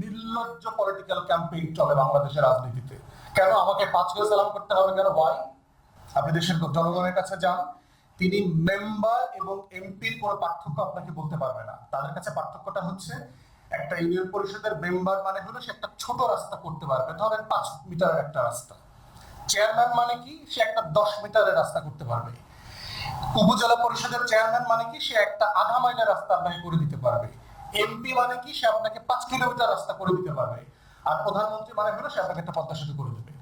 নির্লজ্জ political campaign চলে বাংলাদেশের রাজনীতিতে। কেন আমাকে পাঁচ করে সালাম করতে হবে কেন? ওয়াই আপনি দেশের জনগণের কাছে যান। তিনি মেম্বার এবং এমপির কোনো পার্থক্য আপনাকে বলতে পারবে না। তাদের কাছে পার্থক্যটা হচ্ছে, একটা ইউনিয়ন পরিষদের মেম্বার মানে হলো সে একটা ছোট রাস্তা করতে পারবে। ধরেন পাঁচ মিটারের একটা রাস্তা। চেয়ারম্যান মানে কি? সে একটা দশ মিটারের রাস্তা করতে পারবে। উপজেলা পরিষদের চেয়ারম্যান মানে কি? সে একটা আধা মাইলের রাস্তা আপনাকে করে দিতে পারবে। এমপি মানে কি? সে আপনাকে পাঁচ কিলোমিটার রাস্তা করে দিতে পারবে। আর প্রধানমন্ত্রী মানে হলো সে আপনাকে একটা পদ্মা সেতু করে দেবে।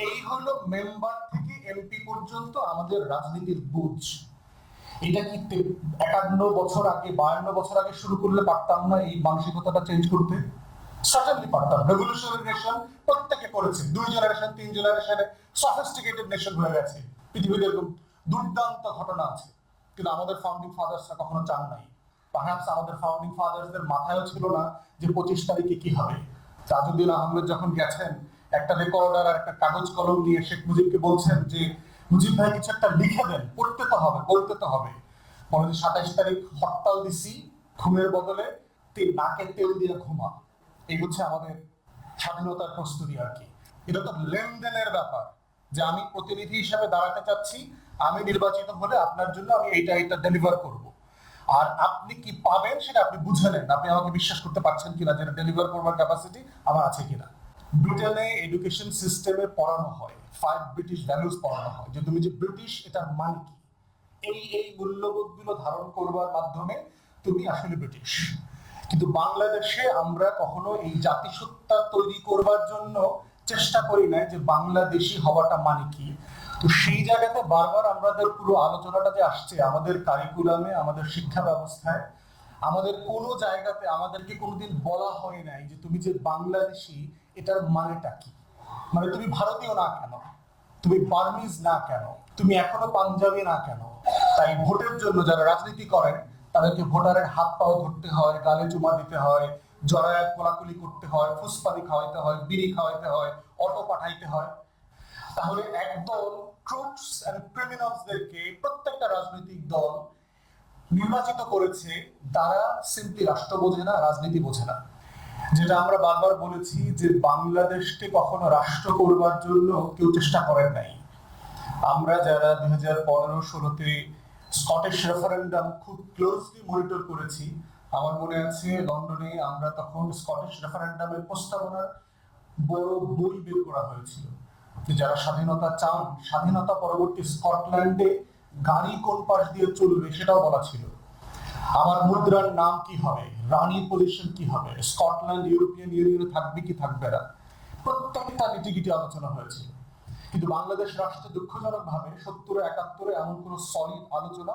এই হলো মেম্বার থেকে এমপি পর্যন্ত আমাদের রাজনীতির বুঝ। এটা কি একান্ন বছর আগে, বায়ান্ন বছর আগে শুরু করলে পারতাম না এই মানসিকতাটা চেঞ্জ করতে? সার্টেনলি পারতাম। রেভলিউশনারি নেশন প্রত্যেকে করেছে। দুই জেনারেশন তিন জেনারেশনে সফিস্টিকেটেড নেশন হয়ে গেছে। পৃথিবীতে এরকম দুর্দান্ত ঘটনা আছে। কিন্তু আমাদের ফাউন্ডিং ফাদার্সরা কখনো চান নাই। পারহাপস আমাদের ফাউন্ডিং ফাদার্সদের মাথায়ও ছিল না যে পঁচিশ তারিখে কি হবে। তাজউদ্দিন আহমেদ যখন গেছেন, একটা রেকর্ডার আর একটা কাগজ কলম নিয়ে শেখ মুজিবকে বলছেন যে, মুজিব ভাই, কিছু একটা লিখে দেন, পড়তে তো হবে, বলতে তো হবে। বলে যে, সাতাইশ তারিখ হরতাল দিছি, ঘুমের বদলে নাকে তেল দিয়ে ঘুমা। এই হচ্ছে আমাদের স্বাধীনতার প্রস্তুতি আর কি। এটা তো লেনদেনের ব্যাপার যে আমি প্রতিনিধি হিসাবে দাঁড়াতে চাচ্ছি, আমি নির্বাচিত হলে আপনার জন্য আমি এইটা এইটা ডেলিভার করব। আর আপনি কি পাবেন সেটা আপনি বুঝে নেন আপনি আমাকে বিশ্বাস করতে পারছেন কিনা যেটা ডেলিভার করবার ক্যাপাসিটি আমার আছে কিনা। ব্রিটেনে এডুকেশন সিস্টেমে পড়ানো হয় ফাইভ ব্রিটিশ ভ্যালুস পড়ানো হয়, যে তুমি যে ব্রিটিশ এটার মানে কি? এই এই মূল্যবোধগুলো ধারণ করবার মাধ্যমে তুমি আসলে ব্রিটিশ কিন্তু বাংলাদেশে আমরা কখনো এই জাতিসত্তা তৈরি করবার জন্য চেষ্টা করি না যে বাংলাদেশি হওয়াটা মানে কি তো সেই জায়গাতে বারবার আমাদের পুরো আলোচনাটা যে আসছে, আমাদের কারিকুলামে আমাদের শিক্ষা ব্যবস্থায়, আমাদের কোনো জায়গাতে আমাদেরকে কোনোদিন বলা হয় নাই যে তুমি যে বাংলাদেশি, এটার মানেটা কি? মানে তুমি ভারতীয় না কেন? তুমি বার্মিজ না কেন? তুমি এখনও পাঞ্জাবি না কেন? তাই ভোটের জন্য যারা রাজনীতি করেন, তাদেরকে ভোটারের হাত পাও ধরতে হয়, গালে চুমা দিতে হয় জড়ায় কোলাকুলি করতে হয় ফুসপানি খাওয়াইতে হয়, বিড়ি খাওয়াইতে হয়, অটো পাঠাইতে হয়। তাহলে একদল ট্রুপস এন্ড ক্রিমিনালসদেরকে প্রত্যেকটা রাজনৈতিক দল নির্বাচিত করেছে, তারা সিম্পলি রাষ্ট্র বোঝে না, রাজনীতি বোঝে না। যেটা আমরা বারবার বলেছি যে বাংলাদেশকে কখনো রাষ্ট্র করবার জন্য কেউ চেষ্টা করেন নাই। আমরা যারা দুই হাজার পনেরো ষোলোতে স্কটিশ রেফারেন্ডাম খুব ক্লোজলি মনিটর করেছি, আমার মনে আছে লন্ডনে আমরা তখন স্কটিশ রেফারেন্ডামের প্রস্তাবনার বড় বই বের করা হয়েছিল। যারা স্বাধীনতা চান, স্বাধীনতা পরবর্তী স্কটল্যান্ডে গাড়ি কোন পাশ দিয়ে চলবে সেটাও বলা ছিল। আমার মুদ্রার নাম কি হবে? রানীর পজিশন কি হবে? স্কটল্যান্ড, ইউরোপিয়ান ইউনিয়নে থাকবে কি থাকবে না? প্রত্যেকটা লিটিগিটি আলোচনা হয়েছিল কিন্তু বাংলাদেশ রাষ্ট্রে দুঃখজনক ভাবে সত্তর একাত্তরে এমন কোন সলিড আলোচনা